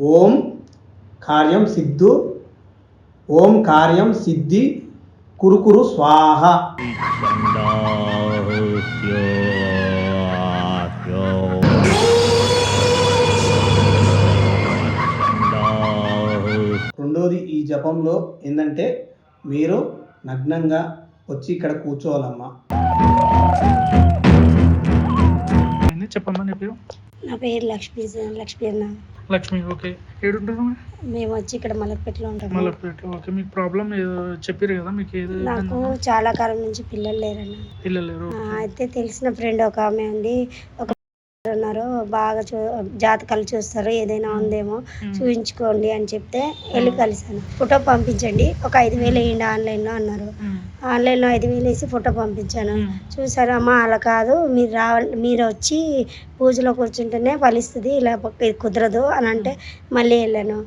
ఓం కార్యం సిద్ధు ఓం కార్యం సిద్ధి కురుకురు స్వాహ. రెండోది ఈ జపంలో ఏంటంటే మీరు నగ్నంగా వచ్చి ఇక్కడ కూర్చోవాలమ్మా. చెప్పమ్మా నీ పేరు? నా పేరు లక్ష్మీ లక్ష్మీ అన్న. లక్ష్మి ఓకే. ఏడుంటారు మేము వచ్చి ఇక్కడ మలక్పేటలో ఉంటాము. మల్లపేట ఓకే. మీకు ప్రాబ్లం ఏదో చెప్పారు కదా మీకు ఏదో నాకు చాలా కాలం నుంచి పిల్లలు లేరన్న. పిల్లలు లేరు అయితే తెలిసిన ఫ్రెండ్ ఒక ఆమె ఉంది. ఒక ఉన్నారు బాగా చూ జాతకాలు చూస్తారు. ఏదైనా ఉందేమో చూపించుకోండి అని చెప్తే వెళ్ళి కలిసాను ఫోటో పంపించండి. ఒక ఐదు వేలు వేయండి ఆన్లైన్లో అన్నారు. ఆన్లైన్లో ఐదు వేలు వేసి ఫోటో పంపించాను. చూసారా అమ్మా అలా కాదు. మీరు రావ మీరు వచ్చి పూజలో కూర్చుంటేనే ఫలిస్తుంది. ఇలా కుదరదు అని అంటే మళ్ళీ వెళ్ళాను.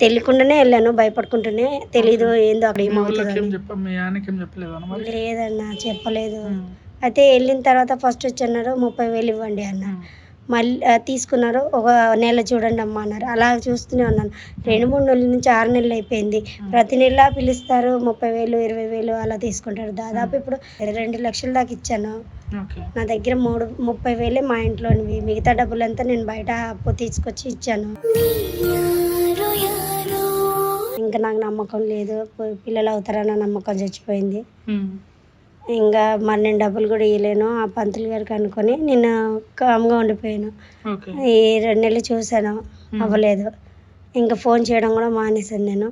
తెలియకుండానే వెళ్ళాను. భయపడుకుంటూనే తెలీదు ఏందో అక్కడ ఏమవుతుంది లేదన్నా చెప్పలేదు. అయితే వెళ్ళిన తర్వాత ఫస్ట్ వచ్చి అన్నారు ముప్పై వేలు ఇవ్వండి అన్నారు. మళ్ళీ తీసుకున్నారు ఒక నెల చూడండి అమ్మా అన్నారు. అలా చూస్తూనే ఉన్నాను. రెండు మూడు నెలల నుంచి ఆరు నెలలు అయిపోయింది. ప్రతి నెల పిలుస్తారు ముప్పై వేలు ఇరవై వేలు అలా తీసుకుంటారు. దాదాపు ఇప్పుడు రెండు లక్షల దాకా ఇచ్చాను. ఓకే. నా దగ్గర మూడు ముప్పై వేలే మా ఇంట్లోనివి. మిగతా డబ్బులంతా నేను బయట అప్పు తీసుకొచ్చి ఇచ్చాను. ఇంకా నాకు నమ్మకం లేదు. పిల్లలు అవుతారన్న నమ్మకం చచ్చిపోయింది. ఇంకా మరి నేను డబ్బులు కూడా ఇవ్వలేను ఆ పంతులు గారికి అనుకొని నేను కామ్గా ఉండిపోయాను. ఈ రెండు నెలలు చూశాను. అవ్వలేదు. ఇంకా ఫోన్ చేయడం కూడా మానేశాను నేను.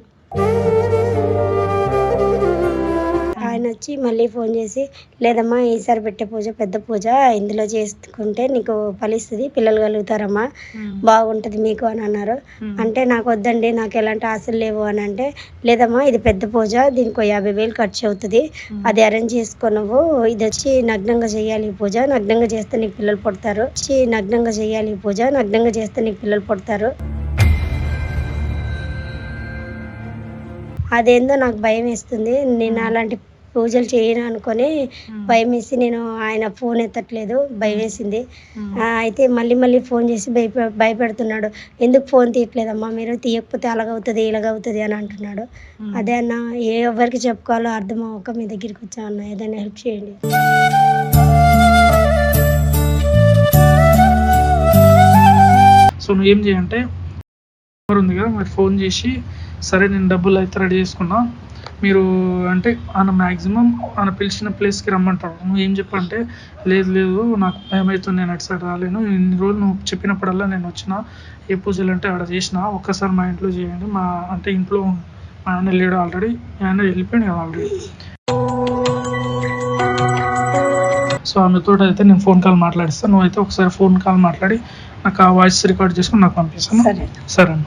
ఆయన వచ్చి మళ్ళీ ఫోన్ చేసి లేదమ్మా ఈసారి పెట్టే పూజ పెద్ద పూజ ఇందులో చేసుకుంటే నీకు ఫలిస్తుంది పిల్లలు కలుగుతారమ్మా బాగుంటుంది మీకు అని అన్నారు. అంటే నాకు వద్దండి నాకు ఎలాంటి ఆశలు లేవు అని అంటే లేదమ్మా ఇది పెద్ద పూజ దీనికి యాభై వేలు ఖర్చు అవుతుంది అది అరేంజ్ చేసుకో నువ్వు ఇది వచ్చి నగ్నంగా చేయాలి ఈ పూజ నగ్నంగా చేస్తే నీకు పిల్లలు పుడతారు వచ్చి నగ్నంగా చేయాలి ఈ పూజ నగ్నంగా చేస్తే నీకు పిల్లలు పుడతారు. అదేందో నాకు భయం వేస్తుంది నేను అలాంటి పూజలు చేయను అనుకొని భయం వేసి నేను ఆయన ఫోన్ ఎత్తట్లేదు భయం వేసింది. అయితే మళ్ళీ మళ్ళీ ఫోన్ చేసి భయపె భయపెడుతున్నాడు. ఎందుకు ఫోన్ తీయట్లేదమ్మా? మీరు తీయకపోతే అలాగవుతుంది ఇలాగవుతుంది అని అంటున్నాడు. అదే అన్న ఏ ఎవరికి చెప్పుకోవాలో అర్థం అవ్వక మీ దగ్గరికి వచ్చా అన్న ఏదైనా హెల్ప్ చేయండి. సో నువ్వు ఏం చేయంటే నెంబర్ ఉంది కదా మరి ఫోన్ చేసి సరే నేను డబ్బులు అయితే రెడీ చేసుకున్నా మీరు అంటే ఆయన మ్యాక్సిమం ఆయన పిలిచిన ప్లేస్కి రమ్మంటారు. నువ్వు ఏం చెప్పంటే లేదు లేదు నాకు భయం అవుతుంది నేను అటు సైడ్ రాలేను. ఇన్ని రోజులు నువ్వు చెప్పినప్పుడల్లా నేను వచ్చిన ఏ పూజలు అంటే ఆడ చేసిన ఒక్కసారి మా ఇంట్లో చేయండి. మా అంటే ఇంట్లో మా ఆయన లేడు ఆల్రెడీ ఆయన వెళ్ళిపోయాడు కదా ఆల్రెడీ సో ఆమెతో అయితే నేను ఫోన్ కాల్ మాట్లాడిస్తాను నువ్వైతే ఒకసారి ఫోన్ కాల్ మాట్లాడి నాకు ఆ వాయిస్ రికార్డ్ చేసుకుని నాకు పంపిస్తాను. సరే. సరే అన్న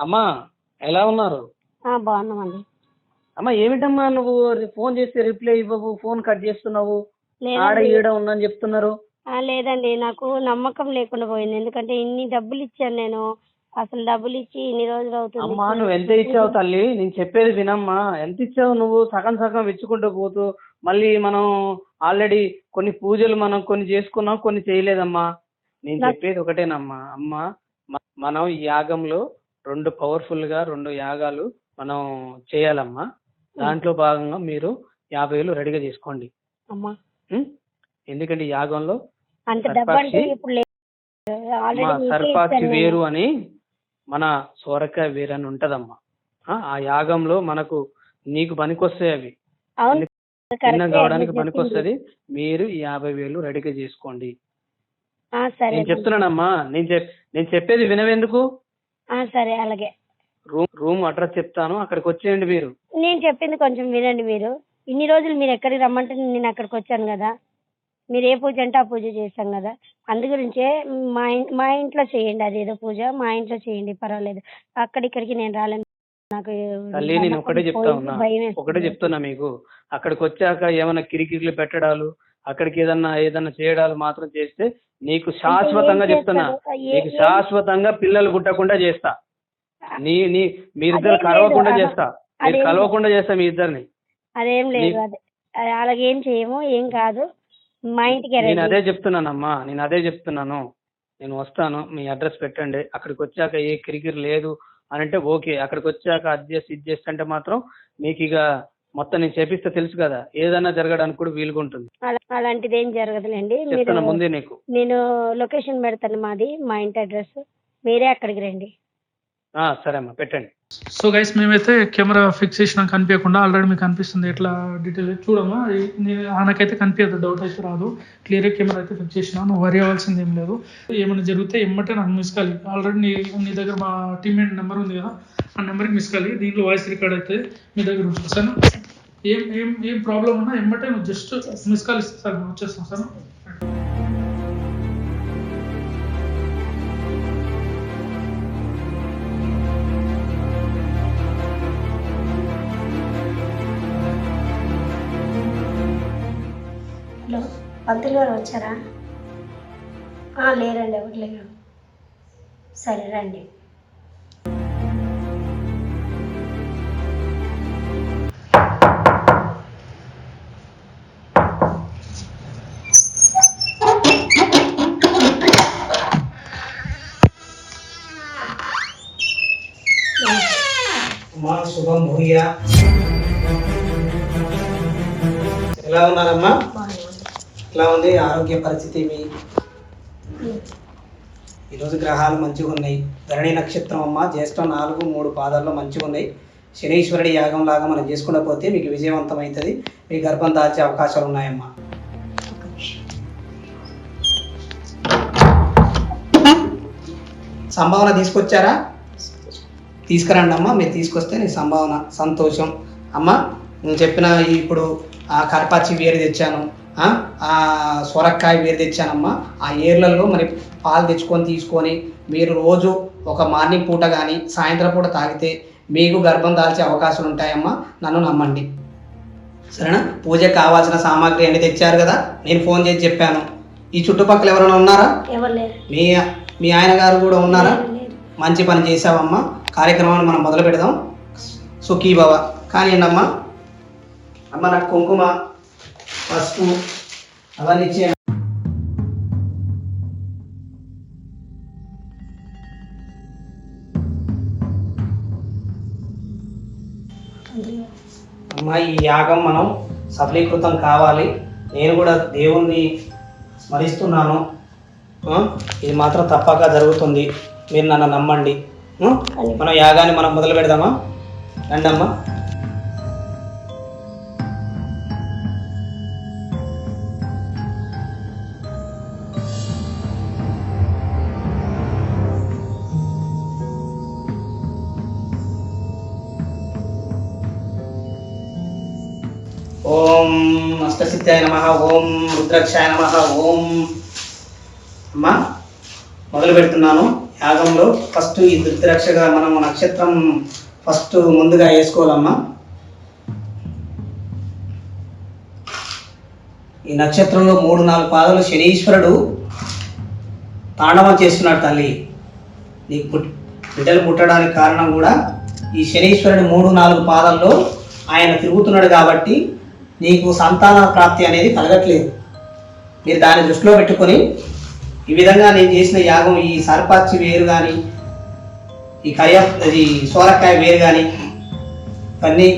అమ్మా ఎలా ఉన్నారు? బాగున్నామండి. అమ్మా ఏమిటమ్మా నువ్వు ఫోన్ చేస్తే రిప్లై ఇవ్వవు ఫోన్ కట్ చేస్తున్నావు? ఆడ ఈడ ఉందని చెప్తున్నారు. లేదండి నాకు నమ్మకం లేకుండా పోయింది. ఎందుకంటే ఇన్ని డబ్బులు ఇచ్చాను నేను. అసలు డబ్బులు ఇచ్చి ఇన్ని రోజులు అవుతుంది. అమ్మా నువ్వు ఎంత ఇచ్చావు తల్లి? నేను చెప్పేది వినమ్మా. ఎంత ఇచ్చావు నువ్వు? సగం సగం ఇచ్చుకుంటూ పోతూ మళ్ళీ మనం ఆల్రెడీ కొన్ని పూజలు మనం కొన్ని చేసుకున్నాం కొన్ని చేయలేదమ్మా. నేను చెప్పేది ఒకటేనమ్మా. అమ్మా మనం ఈ యాగంలో రెండు పవర్ఫుల్గా రెండు యాగాలు మనం చేయాలమ్మా. దాంట్లో భాగంగా మీరు యాభై వేలు రెడీగా చేసుకోండి అమ్మా. ఉం? ఎందుకంటే ఈ యాగంలో అంత డబ్బు అంటే సర్పక్షి- ఇప్పుడు లేదు మా. వేరు అని మన సోరకాయ వేరు అని ఉంటదమ్మా. ఆ, ఆ యాగంలో మనకు నీకు పనికొస్తాయి అవి. అవును. చిన్న కావడానికి మీరు పనికొస్తది. మీరు ఈ యాభై వేలు రెడీగా చేసుకోండి. ఆ, సరే నేను చెప్తున్నానమ్మా. నేను చెప్ నేను చెప్పేది వినవెందుకు? సరే అలాగే. రూమ్ రూమ్ అడ్రస్ చెప్తాను. అక్కడికి వచ్చేయండి మీరు. నేను చెప్పింది కొంచెం వినండి మీరు. ఇన్ని రోజులు మీరు ఎక్కడికి రమ్మంటే నేను అక్కడికి వచ్చాను కదా. మీరు ఏ పూజ అంటే ఆ పూజ చేశాం కదా. అందు గురించే మా ఇన్- మా ఇంట్లో చేయండి అదేదో పూజ. మా ఇంట్లో చేయండి పర్వాలేదు. అక్కడిక్కడికి నేను రాలేను. నాకు తల్లి నేను ఒకటే చెప్తా ఉన్నా. భయం వేస్తుంది. ఒకటే చెప్తున్నా మీకు. అక్కడికి వచ్చాక ఏమైనా కిరికిరిలు పెట్టడాలు అక్కడికి ఏదన్నా ఏదన్నా చేయడాలు మాత్రం చేస్తే నీకు శాశ్వతంగా చెప్తున్నా. నీకు శాశ్వతంగా పిల్లలు పుట్టకుండా చేస్తా. నీ నీ మీరిద్దరు కలవకుండా. చేస్తా. మీరు కలవకుండా చేస్తా మీ ఇద్దరిని. అదేం లేదు అలాగేం చేయము ఏం కాదు. మా ఇంటికి నేను అదే చెప్తున్నానమ్మా నేను అదే చెప్తున్నాను. నేను వస్తాను మీ అడ్రస్ పెట్టండి. అక్కడికి వచ్చాక ఏ కిరికిరి లేదు అని అంటే ఓకే. అక్కడికి వచ్చాక అది చేసి ఇది చేసి అంటే మాత్రం మీకు ఇక మొత్తం నేను చేపిస్తే తెలుసు కదా ఏదైనా జరగడానికి కూడా వీలుగా ఉంటుంది అలా- అలాంటిది ఏం జరగదులేండి మీరు చెప్తున్నా ముందే నీకు. నేను లొకేషన్ పెడతాను మాది మా ఇంటి అడ్రస్. మీరే అక్కడికి రండి. ఆ, సరే అమ్మా పెట్టండి. సో గైస్ మేమైతే కెమెరా ఫిక్స్ చేసినా కనిపించకుండా ఆల్రెడీ మీకు కనిపిస్తుంది ఎట్లా డీటెయిల్ చూడమ్మా ఆయనకైతే కనిపించదు డౌట్ అయితే రాదు. క్లియర్ కెమెరా అయితే ఫిక్స్ చేసిన నువ్వు వరి అవ్వాల్సింది ఏం లేదు. ఏమైనా జరిగితే ఎమ్మటే నాకు మిస్ కాలి ఆల్రెడీ నీ నీ దగ్గర మా టీమ్మేట్ నెంబర్ ఉంది కదా ఆ నెంబర్కి మిస్ కాలి దీంట్లో వాయిస్ రికార్డ్ అయితే మీ దగ్గర ఉంటుంది సార్ ఏం ఏం ఏం ప్రాబ్లం ఉన్నా ఎమ్మటే నువ్వు జస్ట్ మిస్ కాల్ ఇస్తే సార్ నేను వచ్చేస్తాను సార్. హలో పంతులు గారు వచ్చారా? లేరండి ఎవరు లేరు? సరే రండి. శుభం భూయ. ఎలా ఉన్నారమ్మా. ఎలా ఉంది? ఆరోగ్య పరిస్థితి మీ. ఈరోజు గ్రహాలు మంచిగా ఉన్నాయి. ధరణి నక్షత్రం అమ్మ. జ్యేష్ఠం నాలుగు మూడు పాదాల్లో మంచిగా ఉన్నాయి. శనీశ్వరుడి యాగం లాగా మనం చేసుకుంటూ పోతే మీకు విజయవంతం అవుతుంది. మీ గర్భం దాల్చే అవకాశాలు ఉన్నాయమ్మా. సంభావన తీసుకొచ్చారా? తీసుకురండి అమ్మా మీరు తీసుకొస్తే నీ సంభావన సంతోషం. అమ్మ నేను చెప్పిన ఇప్పుడు ఆ కరపాచి వేరు తెచ్చాను ఆ, సొరకాయ వేరు తెచ్చానమ్మా. ఆ ఏర్లలో మరి పాలు తెచ్చుకొని తీసుకొని మీరు రోజు ఒక మార్నింగ్ పూట కానీ సాయంత్రం పూట తాగితే మీకు గర్భం దాల్చే అవకాశాలు ఉంటాయమ్మా. నన్ను నమ్మండి. సరేనా? పూజకు కావాల్సిన సామాగ్రి అన్ని తెచ్చారు కదా? నేను ఫోన్ చేసి చెప్పాను. ఈ చుట్టుపక్కల ఎవరైనా ఉన్నారా? మీ మీ ఆయన గారు కూడా ఉన్నారా. మంచి పని చేసావమ్మా కార్యక్రమాన్ని మనం మొదలు పెడదాం. సుఖీ బావ కానీ అమ్మా అమ్మ నాకు కుంకుమ పసుపు అవన్నీ ఇచ్చే అమ్మ ఈ యాగం మనం సఫలీకృతం కావాలి. నేను కూడా దేవుణ్ణి స్మరిస్తున్నాను. ఇది మాత్రం తప్పక జరుగుతుంది. మీరు నన్ను నమ్మండి? మనం యాగాన్ని మనం మొదలు పెడదామా? రండమ్మా. ఓం అష్టసిద్ధాయ నమ. ఓం రుద్రాక్షాయ నమ. ఓం. అమ్మా మొదలు పెడుతున్నాను. యాగంలో ఫస్ట్ ఈ రుద్రాక్షగా మనం నక్షత్రం ఫస్ట్ ముందుగా వేసుకోవాలమ్మా. ఈ నక్షత్రంలో మూడు నాలుగు పాదాలు శనీశ్వరుడు తాండవం చేస్తున్నాడు తల్లి. నీకు పుట్ బిడ్డలు పుట్టడానికి కారణం కూడా ఈ శనీశ్వరుడు మూడు నాలుగు పాదాల్లో ఆయన తిరుగుతున్నాడు కాబట్టి నీకు సంతాన ప్రాప్తి అనేది కలగట్లేదు. మీరు దాన్ని దృష్టిలో పెట్టుకొని ఈ విధంగా నేను చేసిన యాగం ఈ సర్పాచి వేరు కానీ ఈ కయ్య ఈ సోరకాయ వేరు కానీ ఇవన్నీ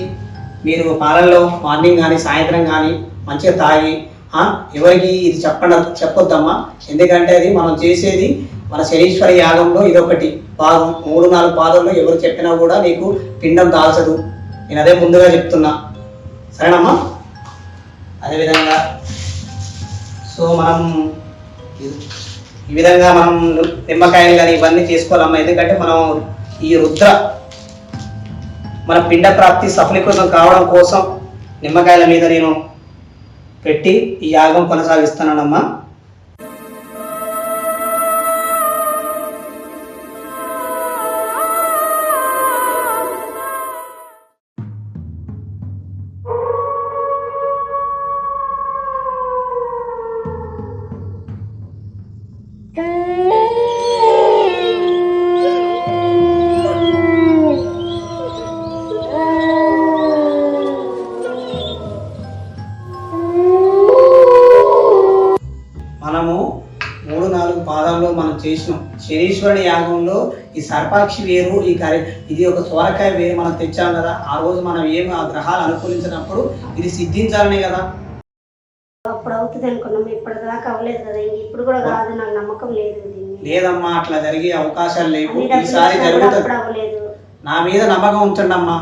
మీరు పాలల్లో మార్నింగ్ కానీ సాయంత్రం కానీ మంచిగా తాగి ఎవరికి ఇది చెప్పండి చెప్పొద్దమ్మా. ఎందుకంటే అది మనం చేసేది మన శనీశ్వర యాగంలో ఇదొకటి పాదం మూడు నాలుగు పాదంలో ఎవరు చెప్పినా కూడా నీకు పిండం దాల్చదు. నేను అదే ముందుగా చెప్తున్నా. సరేనమ్మా? అదేవిధంగా సో మనం ఈ విధంగా మనం నిమ్మకాయలు కానీ ఇవన్నీ చేసుకోవాలమ్మా. ఎందుకంటే మనం ఈ రుద్ర మన పిండ ప్రాప్తి సఫలీకృతం కావడం కోసం నిమ్మకాయల మీద నేను పెట్టి ఈ యాగం కొనసాగిస్తున్నానమ్మా. చేసినాం. శనీశ్వరుని యాగంలో ఈ సర్పాక్షి వేరు ఈ కరి ఇది ఒక సోరకాయ వేరు మనం తెచ్చాం కదా ఆ రోజు మనం ఏం ఆ గ్రహాలు అనుకూలించినప్పుడు ఇది సిద్ధించాలనే కదా. అప్పుడు అవుతుంది అనుకున్నాం ఇప్పటిదాకా అవ్వలేదు కదా ఇప్పుడు కూడా కాదు నాకు నమ్మకం లేదు లేదమ్మా అట్లా జరిగే అవకాశాలు లేవు. ఈసారి జరుగుతుంది. నా మీద నమ్మకం ఉంచండి అమ్మా.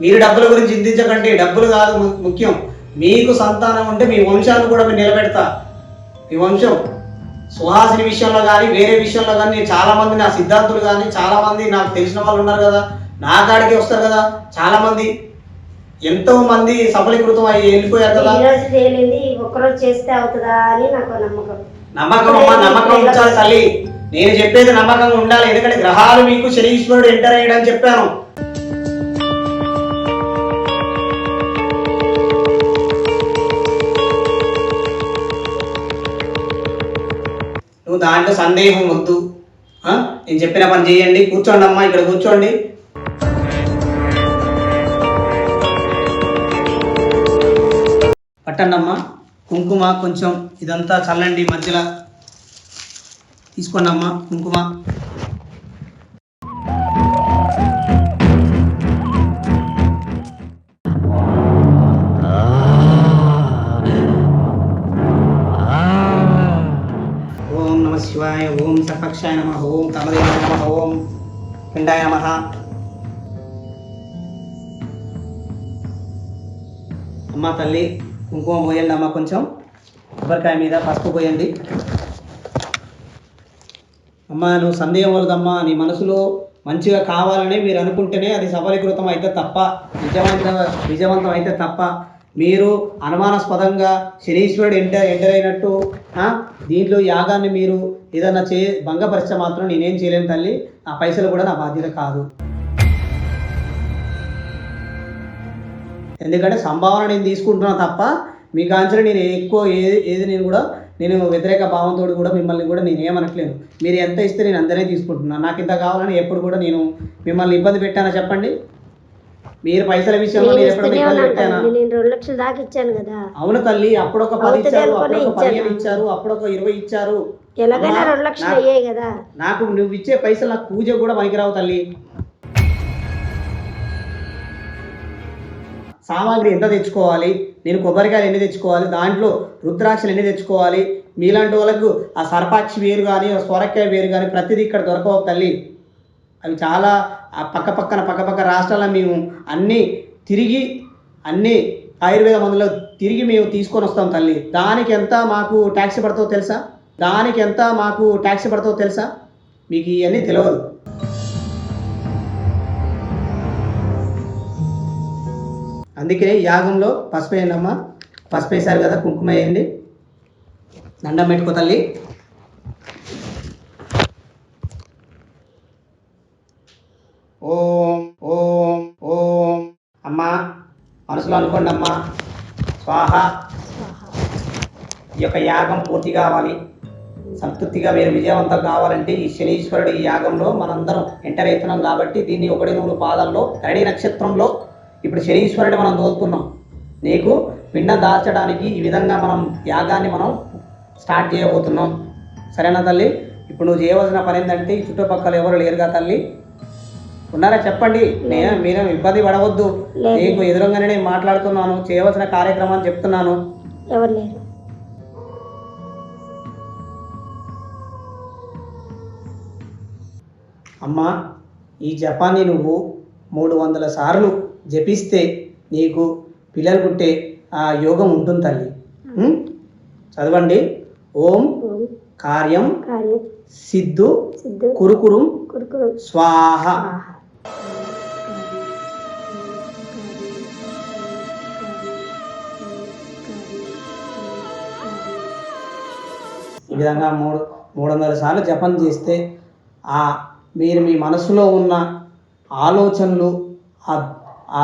మీరు డబ్బుల గురించి చింతించకండి డబ్బులు కాదు ముఖ్యం. మీకు సంతానం ఉంటే మీ వంశాన్ని కూడా మీరు నిలబెడతా. మీ వంశం సుహాసిని విషయంలో కానీ వేరే విషయంలో కానీ నేను చాలా మంది నా సిద్ధాంతులు కానీ చాలా మంది నాకు తెలిసిన వాళ్ళు ఉన్నారు కదా నా కాడికి వస్తారు కదా చాలా మంది ఎంతో మంది సఫలీకృతం అయ్యి వెళ్ళిపోయారు కదా. చేస్తే అవుతుందా అని నాకు నమ్మకం. నమ్మకం అమ్మా నమ్మకం ఉంచాలి తల్లి. నేను చెప్పేది నమ్మకంగా ఉండాలి ఎందుకంటే గ్రహాలు మీకు శనీశ్వరుడు ఎంటర్ అయ్యాడని చెప్పాను. దాంట్లో సందేహం వద్దు. నేను చెప్పిన పని చేయండి. కూర్చోండి అమ్మా ఇక్కడ కూర్చోండి. పట్టండి అమ్మా. కుంకుమ కొంచెం ఇదంతా చల్లండి మధ్యలో. తీసుకోండి అమ్మా కుంకుమ. శివాయ ఓం సర్పక్షాయ నమ ఓం కామదేవాయ నమ ఓం పిండాయ నమ. అమ్మ తల్లి కుంకుమ పోయండి అమ్మ కొంచెం. కొబ్బరికాయ మీద పసుపు పోయండి. అమ్మ నువ్వు సందేహం వలదమ్మా నీ మనసులో మంచిగా కావాలని మీరు అనుకుంటేనే అది సఫలీకృతం అయితే తప్ప నిజవంత విజయవంతం అయితే తప్ప మీరు అనుమానాస్పదంగా శనీశ్వరుడు ఎంటర్ ఎంటర్ అయినట్టు దీంట్లో యాగాన్ని మీరు ఏదన్నా చే భంగపరిస్తే మాత్రం నేనేం చేయలేను తల్లి. నా పైసలు కూడా నా బాధ్యత కాదు. ఎందుకంటే సంభావన నేను తీసుకుంటున్నా తప్ప మీ కాంచెలు నేను ఎక్కువ ఏది ఏది నేను కూడా నేను వ్యతిరేక భావంతో కూడా మిమ్మల్ని కూడా నేను ఏమనట్లేను. మీరు ఎంత ఇస్తే నేను అందరినీ తీసుకుంటున్నాను నాకు ఇంత కావాలని ఎప్పుడు కూడా నేను మిమ్మల్ని ఇబ్బంది పెట్టానా చెప్పండి? మీరు పైసల విషయంలో నేను ఇబ్బంది పెట్టానా. నేను రెండు లక్షలు దాకా ఇచ్చాను కదా. అవును తల్లి అప్పుడొక పది అవుతుంది ఇచ్చారు అనుకునే అప్పుడొక పదిహేను. ఇచ్చారు ఇరవై ఇచ్చారు. ఎలాగైనా రెండు లక్షలు నాకు- అయ్యాయి కదా. నాకు నువ్వు ఇచ్చే పైసలు నాకు పూజ కూడా పనికిరావు తల్లి. సామాగ్రి ఎంత తెచ్చుకోవాలి? నేను కొబ్బరికాయలు ఎన్ని తెచ్చుకోవాలి? దాంట్లో రుద్రాక్షలు ఎన్ని తెచ్చుకోవాలి? మీలాంటి వాళ్ళకు ఆ సర్పాక్షి వేరు కానీ సొరకాయ వేరు కానీ ప్రతిదీ ఇక్కడ దొరకవు తల్లి. అవి చాలా పక్క పక్కన పక్క పక్క మేము అన్నీ తిరిగి అన్నీ ఆయుర్వేద మందులు తిరిగి మేము తీసుకొని వస్తాం తల్లి. దానికి ఎంత మాకు ట్యాక్సీ పడుతుందో తెలుసా? దానికి ఎంత మాకు ట్యాక్సీ పడుతుందో తెలుసా? మీకు ఇవన్నీ తెలియదు. అందుకే యాగంలో పసుపు వేయండి పసుపు వేసారు కదా కుంకుమ వేయండి. దండం పెట్టుకో తల్లి. ఓం ఓం ఓం. అమ్మా మనసులో అనుకోండి అమ్మా. స్వాహ. ఈ యొక్క యాగం పూర్తి కావాలి. సంతృప్తిగా మీరు విజయవంతం కావాలంటే ఈ శనీశ్వరుడు ఈ యాగంలో మనందరం ఎంటర్ అవుతున్నాం కాబట్టి దీన్ని ఒకటి మూడు పాదాల్లో కరణి నక్షత్రంలో ఇప్పుడు శనీశ్వరుడు మనం తోలుతున్నాం. నీకు పిండ దాల్చడానికి ఈ విధంగా మనం యాగాన్ని మనం స్టార్ట్ చేయబోతున్నాం. సరేనా తల్లి? ఇప్పుడు నువ్వు చేయవలసిన పని ఏంటంటే ఈ చుట్టుపక్కల ఎవరు లేరుగా తల్లి? ఉన్నారా? చెప్పండి. నేను మీరు ఇబ్బంది పడవద్దు. నీకు ఎదురుగానే నేను మాట్లాడుతున్నాను. చేయవలసిన కార్యక్రమాన్ని చెప్తున్నాను. ఎవరు లేరు. అమ్మా ఈ జపాన్ని నువ్వు మూడు వందల సార్లు జపిస్తే నీకు పిల్లలు పుట్టే ఆ యోగం ఉంటుంది తల్లి? చదవండి. ఓం కార్యం సిద్ధు కురుకురుం స్వాహ. ఈ విధంగా మూడు మూడు వందల సార్లు జపం చేస్తే ఆ మీరు మీ మనసులో ఉన్న ఆలోచనలు ఆ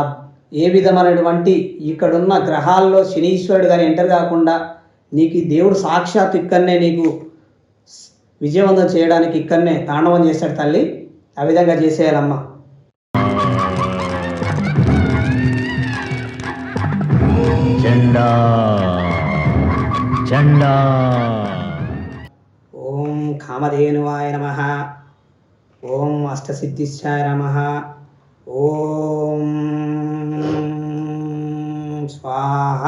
ఏ విధమైనటువంటి ఇక్కడున్న గ్రహాల్లో శనీశ్వరుడు కానీ ఎంటర్ కాకుండా నీకు దేవుడు సాక్షాత్ ఇక్కడనే నీకు విజయవంతం చేయడానికి ఇక్కడనే తాండవం చేశాడు తల్లి. ఆ విధంగా చేసేయాలమ్మా. జెండా. జెండా. ఓం కామధేనువాయ నమ. ఓం అష్టసిద్ధిశ్చాయ నమ. ఓం స్వాహ.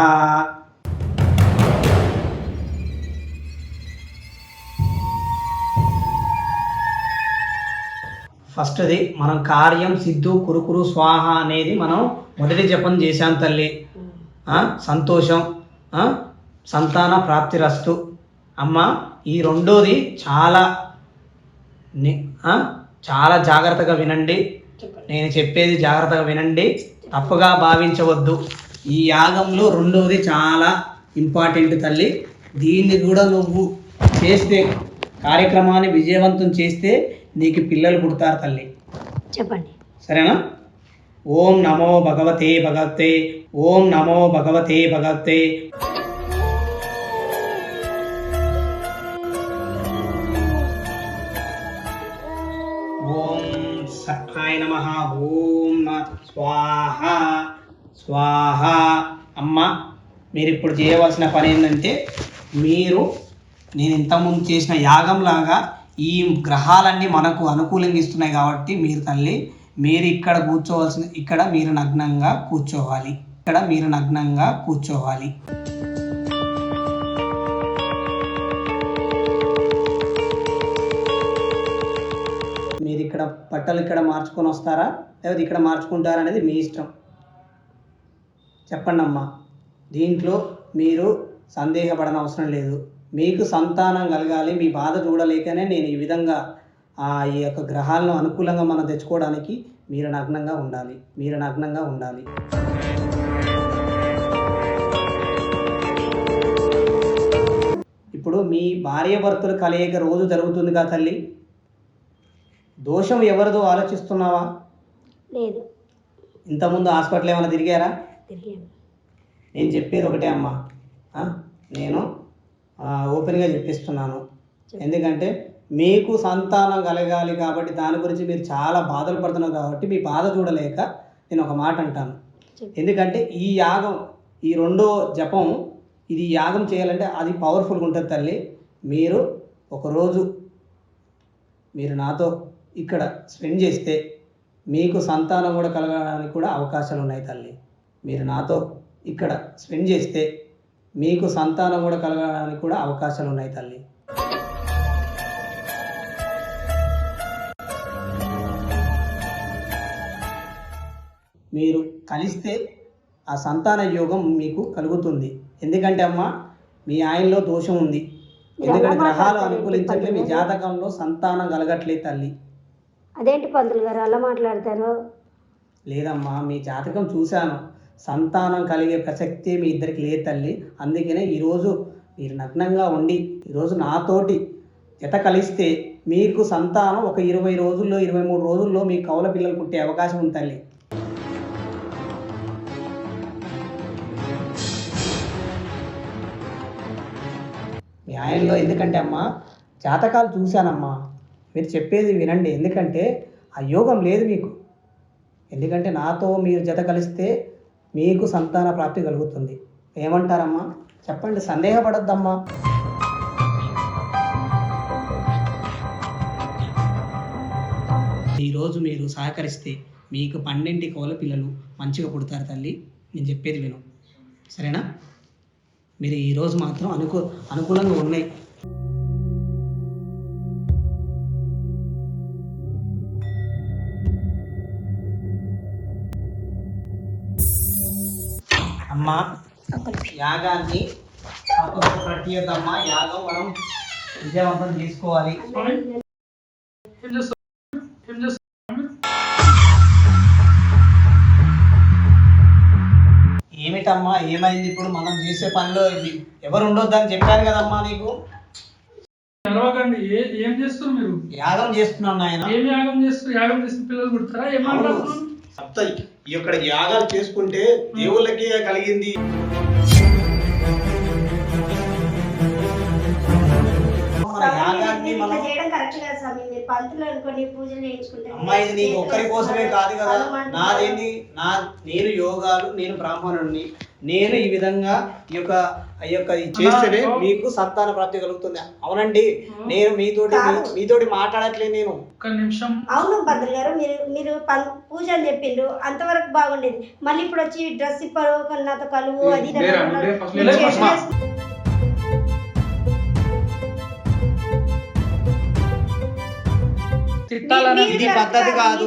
ఫస్ట్ది మనం కార్యం సిద్ధు కురుకురు స్వాహ అనేది మనం మొదటి జపం చేశాం తల్లి. సంతోషం సంతాన ప్రాప్తిరస్తు అమ్మ ఈ రెండోది చాలా చాలా జాగ్రత్తగా వినండి. నేను చెప్పేది జాగ్రత్తగా వినండి. తప్పుగా భావించవద్దు. ఈ యాగంలో రెండోది చాలా ఇంపార్టెంట్ తల్లి. దీన్ని కూడా నువ్వు చేస్తే కార్యక్రమాన్ని విజయవంతం చేస్తే నీకు పిల్లలు పుడతారు తల్లి. చెప్పండి. సరేనా? ఓం నమో భగవతే భగవతే ఓం నమో భగవతే భగవతే. ఓం సత్యాయ నమ. ఓం స్వాహ. స్వాహ. అమ్మ మీరు ఇప్పుడు చేయవలసిన పని ఏంటంటే మీరు నేను ఇంతకుముందు చేసిన యాగంలాగా ఈ గ్రహాలన్నీ మనకు అనుకూలంగా ఇస్తున్నాయి కాబట్టి మీరు తల్లి మీరు ఇక్కడ కూర్చోవలసిన ఇక్కడ మీరు నగ్నంగా కూర్చోవాలి. ఇక్కడ మీరు నగ్నంగా కూర్చోవాలి. మీరు ఇక్కడ బట్టలు ఇక్కడ మార్చుకొని వస్తారా? లేకపోతే ఇక్కడ మార్చుకుంటారా అనేది మీ ఇష్టం. చెప్పండి అమ్మా. దీంట్లో మీరు సందేహపడన అవసరం లేదు. మీకు సంతానం కలగాలి మీ బాధ చూడలేకనే నేను ఈ విధంగా ఆ ఈ యొక్క గ్రహాలను అనుకూలంగా మనం తెచ్చుకోవడానికి మీరు నగ్నంగా ఉండాలి మీరు నగ్నంగా ఉండాలి. ఇప్పుడు మీ భార్య భర్తలు కలయిక రోజు జరుగుతుంది కదా తల్లి? దోషం ఎవరిదో ఆలోచిస్తున్నావా? లేదు. ఇంతకుముందు హాస్పిటల్ ఏమైనా తిరిగారా? నేను చెప్పేది ఒకటే అమ్మా. నేను ఓపెన్గా చెప్పిస్తున్నాను. ఎందుకంటే మీకు సంతానం కలగాలి కాబట్టి దాని గురించి మీరు చాలా బాధలు పడుతున్నారు కాబట్టి మీ బాధ చూడలేక నేను ఒక మాట అంటాను. ఎందుకంటే ఈ యాగం ఈ రెండో జపం ఇది యాగం చేయాలంటే అది పవర్ఫుల్గా ఉంటుంది తల్లి. మీరు ఒకరోజు మీరు నాతో ఇక్కడ స్పెండ్ చేస్తే మీకు సంతానం కూడా కలగడానికి కూడా అవకాశాలు ఉన్నాయి తల్లి. మీరు నాతో ఇక్కడ స్పెండ్ చేస్తే మీకు సంతానం కూడా కలగడానికి కూడా అవకాశాలు ఉన్నాయి తల్లి. మీరు కలిస్తే ఆ సంతాన యోగం మీకు కలుగుతుంది. ఎందుకంటే అమ్మా మీ ఆయనలో దోషం ఉంది. ఎందుకంటే గ్రహాలు అనుకూలించట్లే మీ జాతకంలో సంతానం కలగట్లేదు తల్లి. అదేంటి పంతులు గారు అలా మాట్లాడతారు? లేదమ్మా మీ జాతకం చూశాను. సంతానం కలిగే ప్రసక్తి మీ ఇద్దరికి లేదు తల్లి. అందుకనే ఈరోజు మీరు నగ్నంగా ఉండి ఈరోజు నాతోటి జత కలిస్తే మీకు సంతానం ఒక ఇరవై రోజుల్లో ఇరవై మూడు రోజుల్లో మీ కౌల పిల్లలు పుట్టే అవకాశం ఉంది తల్లి. న్యాయంలో ఎందుకంటే అమ్మా జాతకాలు చూశానమ్మా. మీరు చెప్పేది వినండి. ఎందుకంటే ఆ యోగం లేదు మీకు. ఎందుకంటే నాతో మీరు జత కలిస్తే మీకు సంతాన ప్రాప్తి కలుగుతుంది. ఏమంటారమ్మా? చెప్పండి. సందేహపడొద్దమ్మా. ఈరోజు మీరు సహకరిస్తే మీకు పన్నెండు కోల పిల్లలు మంచిగా పుడతారు తల్లి. నేను చెప్పేది విను. సరేనా? మీరు ఈరోజు మాత్రం అనుకూ అనుకూలంగా ఉన్నాయి. అమ్మా యాగాన్ని ప్రతియద్దమ్మా యాగం మనం విజయవంతం చేసుకోవాలి. ఏమిటమ్మా ఏమైంది? ఇప్పుడు మనం చేసే పనిలో ఇది ఎవరు ఉండొద్దని చెప్పాను కదమ్మా నీకు? తెరవకండి. ఏ ఏం చేస్తారు మీరు? యాగం చేస్తున్నాను నాయన. ఏం యాగం చేస్తారు యాగం చేసిన పిల్లలు పుడతారా? ఏం మాట్లాడుతున్నారు? సప్త ఈ యొక్క యాగాలు చేసుకుంటే దేవుళ్ళకి కలిగింది. యాగాన్ని మీరు ఇట్లా మనం చేయడం కరెక్ట్ కాదు స్వామి. మీరు పంతులు అనుకోని పూజలు చేయించుకుంటే అమ్మా ఇది నీకు ఒక్కరి కోసమే కాదు కదా. నాదేంది నా నేను యోగాలు నేను బ్రాహ్మణుడిని నేను ఈ విధంగా ఈ యొక్క ఈ యొక్క ఇది చేస్తేనే మీకు సంతాన ప్రాప్తి కలుగుతుంది. అవునండి. నేను మీతోటి. మీతోటి మాట్లాడట్లేదు నేను. ఒక్క నిమిషం. అవును భద్ర గారు మీరు మీరు పూజ అని చెప్పిండ్రు. అంతవరకు బాగుండేది. మళ్ళీ ఇప్పుడు వచ్చి డ్రెస్ ఇప్పరు నాతో కలువు అది తిట్టాలని ఇది పద్ధతి కాదు.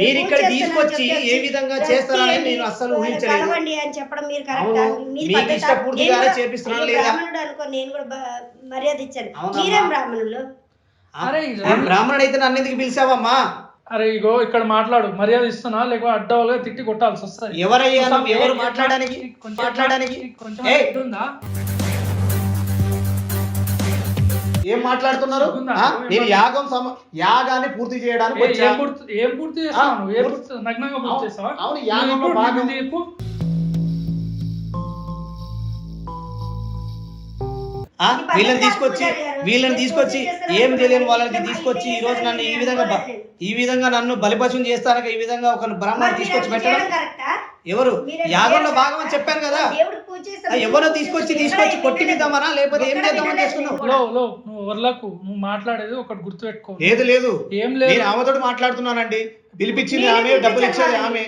మీరు ఇక్కడ తీసుకొచ్చి ఏ విధంగా చేస్తారని నేను అస్సలు ఊహించలేదు. అని చెప్పడం మీరు కరెక్ట్. ఇష్టపూర్తిగానే చేపిస్తున్నాను నేను లేదా? బ్రాహ్మణుడు అనుకో నేను కూడా మర్యాద ఇచ్చాను. మీరేం బ్రాహ్మణులు? అరే బ్రాహ్మణుడు అయితే నన్ను ఎందుకు పిలిచావమ్మా? అరే ఇగో ఇక్కడ మాట్లాడు. మర్యాద ఇస్తున్నా లేకపోతే అడ్డవాళ్ళుగా తిట్టి కొట్టాల్సి వస్తుంది. ఎవరయ్యా? ఎవరు మాట్లాడడానికి? కొంచెం మాట్లాడడానికి? కొంచెం ఉందా ఏం మాట్లాడుతున్నారు నేను యాగం సమ యాగాన్ని పూర్తి చేయడానికి ఏ- పూర్తి అవును, చేస్తావా అవును, నువ్వు యాగంలో భాగం. వీళ్ళని తీసుకొచ్చి. వీళ్ళని తీసుకొచ్చి? ఏం తెలియని వాళ్ళని ఇష్టం తీసుకొచ్చి ఈ రోజు నన్ను ఈ విధంగా. ఈ విధంగా నన్ను బలిపశం చేస్తానక ఈ విధంగా ఒక బ్రాహ్మణ్ తీసుకొచ్చి పెట్టడం? ఎవరు? యాగంలో భాగం అని? చెప్పాను కదా. ఎవరో తీసుకొచ్చి. తీసుకొచ్చి కొట్టి వినలేదు. మిద్దామనా లేకపోతే ఏం చేద్దామని చేసుకున్నావు? లో. లో నువ్వు వర్లకు నువ్వు మాట్లాడేది ఒకటి గుర్తుపెట్టుకో. లేదు లేదు. ఏం లేదు. నేను ఆమెతోటి మాట్లాడుతున్నానండి. పిలిపించింది ఆమె డబ్బులు ఇచ్చేది. ఆమె.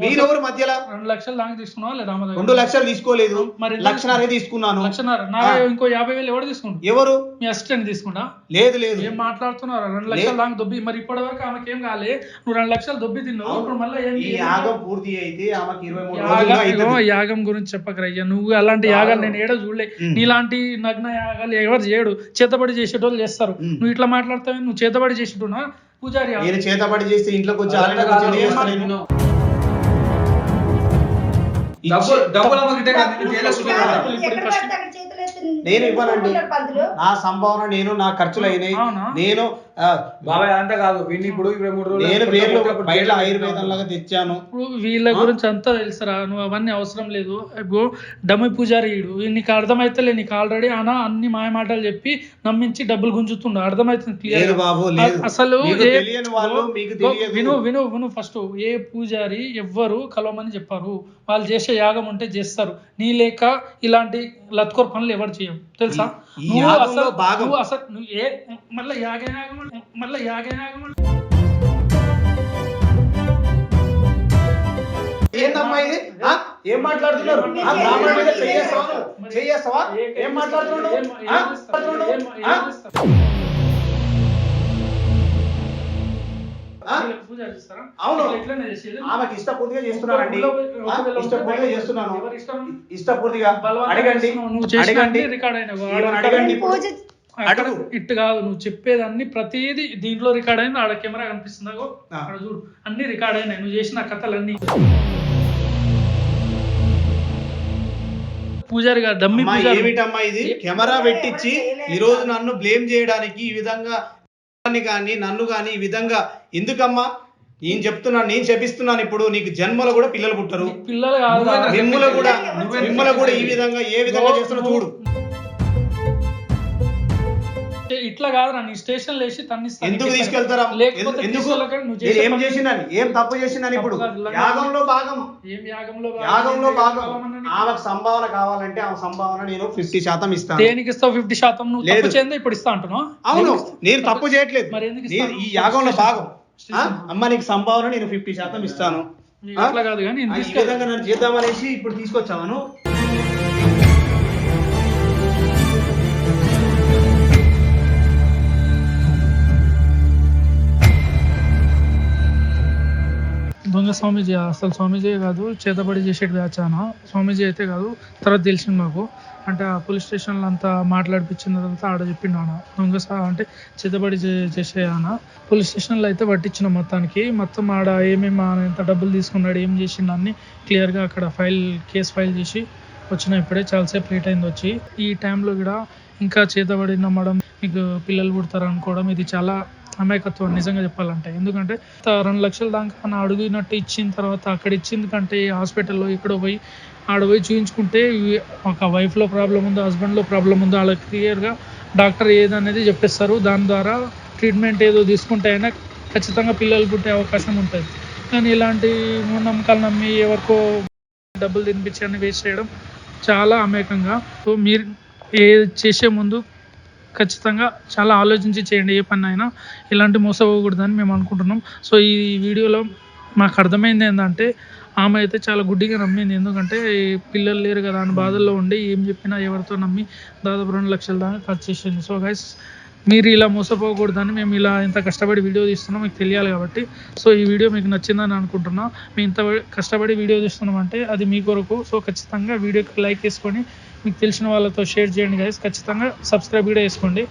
మీరెవరు మధ్యలో? రెండు లక్షలు దాకా తీసుకున్నావా లేదా ఆమె? రెండు లక్షలు తీసుకోలేదు. మరి లక్షన్నర తీసుకున్నాను. లక్షన్నర నా. ఇంకో యాభై వేలు ఎవరు తీసుకుంటు ఎవరు? మీ అసిస్టెంట్ తీసుకుంటా? లేదు లేదు. ఏం మాట్లాడుతున్నారు? రెండు లక్షలు దాకా దొబ్బి మరి ఇప్పటి వరకు ఆమెకి ఏం కాలే. నువ్వు రెండు లక్షలు దొబ్బి తిన్నావు. ఇప్పుడు మళ్ళీ ఏం ఈ యాగం పూర్తి అయితే ఆమెకి మూడు యాగం. యాగం గురించి చెప్పకరయ్యా నువ్వు అలాంటి యాగాలు నేను ఏడో చూడలే. నీలాంటి నగ్న యాగాలు ఎవరు చేయడు. చేతబడి చేసేటోళ్ళు చేస్తారు. నువ్వు ఇట్లా మాట్లాడతావు నువ్వు చేతబడి చేసేటోనా? పూజారి నేను చేతబడి చేస్తే ఇంట్లోకి వచ్చి నేను. ఇవ్వనండి. నా సంభావన నేను నా ఖర్చులు అయినాయి? నేను బాబాయ్ అంతా కాదు. వీడిని ఇప్పుడు ఇరవై మూడు రోజులు బయట ఆయుర్వేదం లాగా తెచ్చాను. ఇప్పుడు వీళ్ళ గురించి అంతా తెలుసురా. నువ్వు అవన్నీ అవసరం లేదు. ఇప్పుడు డమ్మి పూజారి ఈడు. ఈ నీకు అర్థమైతలే నీకు ఆల్రెడీ అనా అన్ని మాయ మాటలు చెప్పి నమ్మించి డబ్బులు గుంజుతుండు. అర్థమవుతుంది క్లియర్ బాబు లేదు. అసలు వాళ్ళు విను విను విను ఫస్ట్ ఏ పూజారి ఎవ్వరు కలవమని చెప్పారు. వాళ్ళు చేసే యాగం ఉంటే చేస్తారు. నీ లేక ఇలాంటి లత్కోర్ పనులు ఎవరు చేయం తెలుసా. నువ్వు అసలు నువ్వు ఏ మళ్ళీ యాగ యాగం మళ్ళీ ఏందమ్మా ఇది? ఏం మాట్లాడుతున్నారు? ఆ బ్రాహ్మణ మీద చెయ్యేస్తావా? చెయ్యేస్తావా ఏం చేస్తారా? అవును. ఆమెకి ఇష్టపూర్తిగా చేస్తున్నానండి ఇష్టపూర్తిగా చేస్తున్నాను? ఇష్టపూర్తిగా. అడగండి. అడగండి. అడగండి. అడుగు. ఇట్టు కాదు నువ్వు చెప్పేది అన్ని ప్రతిదీ దీంట్లో రికార్డ్ అయింది ఆడ కెమెరా కనిపిస్తుందా. అక్కడ చూడు. అన్ని రికార్డ్ అయినాయి నువ్వు చేసిన కథలన్నీ. పూజారి గారు డమ్మి ఏమిటమ్మా ఇది? కెమెరా పెట్టించి ఈ రోజు నన్ను బ్లేమ్ చేయడానికి ఈ విధంగా కానీ నన్ను కానీ ఈ విధంగా ఎందుకమ్మా? నేను చెప్తున్నాను నేను చెప్పిస్తున్నాను ఇప్పుడు నీకు జన్మలో కూడా పిల్లలు పుట్టరు. పిల్లలు కూడా నువ్వే మిమ్మల్ని కూడా ఈ విధంగా ఏ విధంగా చేస్తున్నా చూడు. ఇట్లా కాదురా నీ స్టేషన్ లేచి తన్నిస్తా ఎందుకు తీసుకెళ్తారా? లేకపోతే ఎందు- ఎందుకు నేను ఏం చేసినాను ఏం తప్పు చేసినాను ఇప్పుడు? యాగంలో భాగం. ఏం యాగంలో? యాగంలో భాగం? ఆమెకు సంభావన కావాలంటే ఆమె సంభావన నేను ఫిఫ్టీ శాతం ఇస్తాను. దేనికి ఇస్తావు ఫిఫ్టీ శాతం? నువ్వు లేదు. తప్పు చేయందే ఇప్పుడు ఇస్తా అంటున్నావు? అవును. నేను తప్పు చేయట్లేదు. మరి ఎందుకు? ఈ యాగంలో భాగం. అమ్మ నీకు సంభావన నేను ఫిఫ్టీ శాతం ఇస్తాను? అట్లా కాదు కానీ చేద్దామనేసి ఇప్పుడు తీసుకొచ్చాను స్వామీజీ అసలు స్వామీజీ కాదు చేతబడి చేసేటి బ్యాచ్ అన్న స్వామీజీ అయితే కాదు తర్వాత తెలిసింది మాకు. అంటే ఆ పోలీస్ స్టేషన్లో అంతా మాట్లాడిపించిన తర్వాత ఆడ చెప్పిండు అన్న దొంగ అంటే చేతబడి చే- చేసే అన్న పోలీస్ స్టేషన్లో అయితే పట్టించిన మొత్తానికి. మొత్తం ఆడ ఏమేమి ఎంత డబ్బులు తీసుకున్నాడు ఏం చేసిండు అన్ని క్లియర్గా అక్కడ ఫైల్ కేసు ఫైల్ చేసి వచ్చిన ఇప్పుడే. చాలాసేపు లేట్ అయింది వచ్చి. ఈ టైంలో కూడా ఇంకా చేతబడి నమ్మడం మీకు పిల్లలు పుడతారు అనుకోవడం ఇది చాలా అమాయకత్వం నిజంగా చెప్పాలంటే. ఎందుకంటే రెండు లక్షల దాకా మనం అడుగునట్టు ఇచ్చిన తర్వాత అక్కడ ఇచ్చింది కంటే హాస్పిటల్లో ఇక్కడ పోయి ఆడ పోయి చూపించుకుంటే ఒక వైఫ్లో ప్రాబ్లం ఉందో హస్బెండ్లో ప్రాబ్లం ఉందో వాళ్ళకి క్లియర్గా డాక్టర్ ఏదనేది చెప్పేస్తారు. దాని ద్వారా ట్రీట్మెంట్ ఏదో తీసుకుంటే అయినా ఖచ్చితంగా పిల్లలు పుట్టే అవకాశం ఉంటుంది. కానీ ఇలాంటి నమ్మకాలు నమ్మి ఎవరికో డబ్బులు తినిపించి అని వేస్ట్ చేయడం చాలా అమేకంగా సో మీరు ఏ చేసే ముందు ఖచ్చితంగా చాలా ఆలోచించి చేయండి ఏ పని అయినా ఇలాంటి మోసపోకూడదని మేము అనుకుంటున్నాం. సో ఈ వీడియోలో మాకు అర్థమైంది ఏంటంటే ఆమె అయితే చాలా గుడ్డిగా నమ్మింది. ఎందుకంటే పిల్లలు లేరు కదా అని బాధల్లో ఉండి ఏం చెప్పినా ఎవరితో నమ్మి దాదాపు రెండు లక్షల దాకా ఖర్చు చేసింది. సో గైస్ మీరు ఇలా మోసపోకూడదని మేము ఇలా ఇంత కష్టపడి వీడియో తీస్తున్నాం మీకు తెలియాలి కాబట్టి. సో ఈ వీడియో మీకు నచ్చిందని అనుకుంటున్నా. మేము ఇంత కష్టపడి వీడియో తీస్తున్నామంటే అది మీ కొరకు. సో ఖచ్చితంగా వీడియోకి లైక్ చేసుకొని మీకు తెలిసిన వాళ్ళతో షేర్ చేయండి గైస్ ఖచ్చితంగా సబ్స్క్రైబ్ కూడా చేసుకోండి.